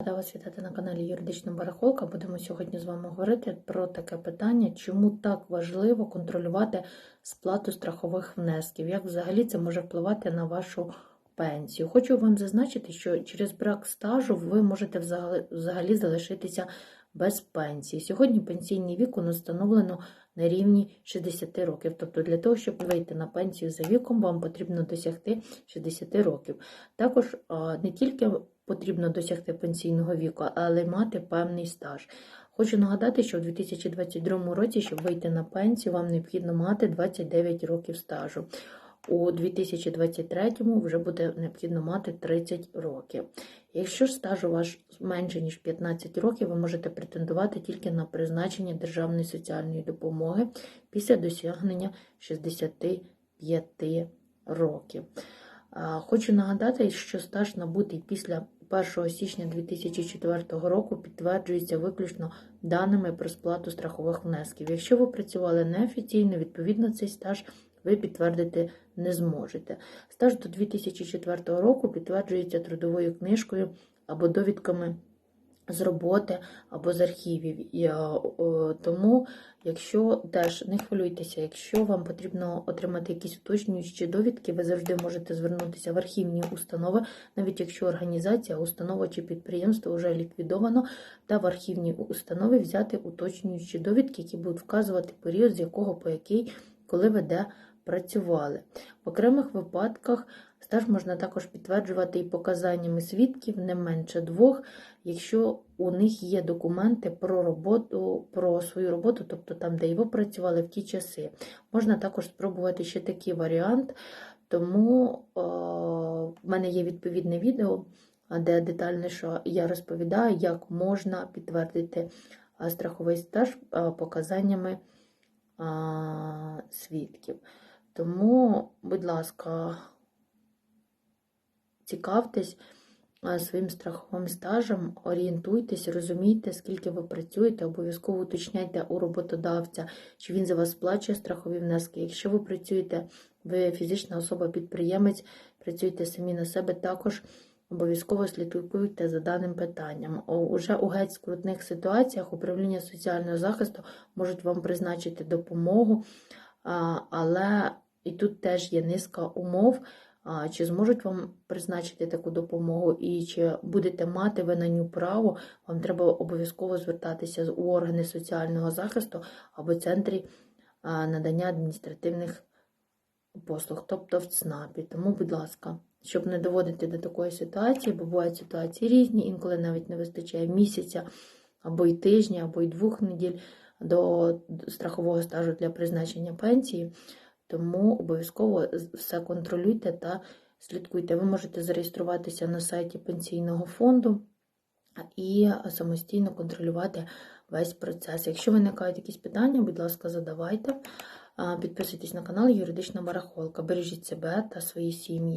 Рада вас вітати на каналі Юридична Барахолка. Будемо сьогодні з вами говорити про таке питання, чому так важливо контролювати сплату страхових внесків, як взагалі це може впливати на вашу пенсію. Хочу вам зазначити, що через брак стажу ви можете взагалі, взагалі залишитися без пенсії. Сьогодні пенсійний вік у нас встановлено на рівні 60 років. Тобто для того, щоб вийти на пенсію за віком, вам потрібно досягти 60 років. Також не тільки потрібно досягти пенсійного віку, але й мати певний стаж. Хочу нагадати, що в 2022 році, щоб вийти на пенсію, вам необхідно мати 29 років стажу. У 2023-му вже буде необхідно мати 30 років. Якщо ж стаж у вас менше ніж 15 років, ви можете претендувати тільки на призначення державної соціальної допомоги після досягнення 65 років. Хочу нагадати, що стаж набутий після 1 січня 2004 року підтверджується виключно даними про сплату страхових внесків. Якщо ви працювали неофіційно, відповідно цей стаж ви підтвердити не зможете. Стаж до 2004 року підтверджується трудовою книжкою або довідками з роботи або з архівів. І, е, Тому, якщо теж не хвилюйтеся, якщо вам потрібно отримати якісь уточнюючі довідки, ви завжди можете звернутися в архівні установи, навіть якщо організація, установа чи підприємство вже ліквідовано, та в архівній установі взяти уточнюючі довідки, які будуть вказувати період, з якого по який, коли ви де працювали. В окремих випадках стаж можна також підтверджувати і показаннями свідків не менше двох, якщо у них є документи про роботу, про свою роботу, тобто там, де ви працювали в ті часи. Можна також спробувати ще такий варіант, тому е, в мене є відповідне відео, де детальніше я розповідаю, як можна підтвердити е, страховий стаж е, показаннями свідків. Тому, будь ласка, цікавтесь своїм страховим стажем, орієнтуйтесь, розумійте, скільки ви працюєте, обов'язково уточняйте у роботодавця, чи він за вас сплачує страхові внески. Якщо ви працюєте, ви фізична особа-підприємець, працюєте самі на себе, також обов'язково слідкуйте за даним питанням. Уже у геть скрутних ситуаціях управління соціального захисту можуть вам призначити допомогу, але і тут теж є низка умов, чи зможуть вам призначити таку допомогу, і чи будете мати ви на ню право, вам треба обов'язково звертатися у органи соціального захисту або центрі надання адміністративних послуг, тобто в ЦНАПі. Тому, будь ласка, щоб не доводити до такої ситуації, бо бувають ситуації різні, інколи навіть не вистачає місяця або й тижня, або й двох неділь до страхового стажу для призначення пенсії. Тому обов'язково все контролюйте та слідкуйте. Ви можете зареєструватися на сайті пенсійного фонду і самостійно контролювати весь процес. Якщо виникають якісь питання, будь ласка, задавайте. Підписуйтесь на канал Юридична Барахолка. Бережіть себе та свої сім'ї.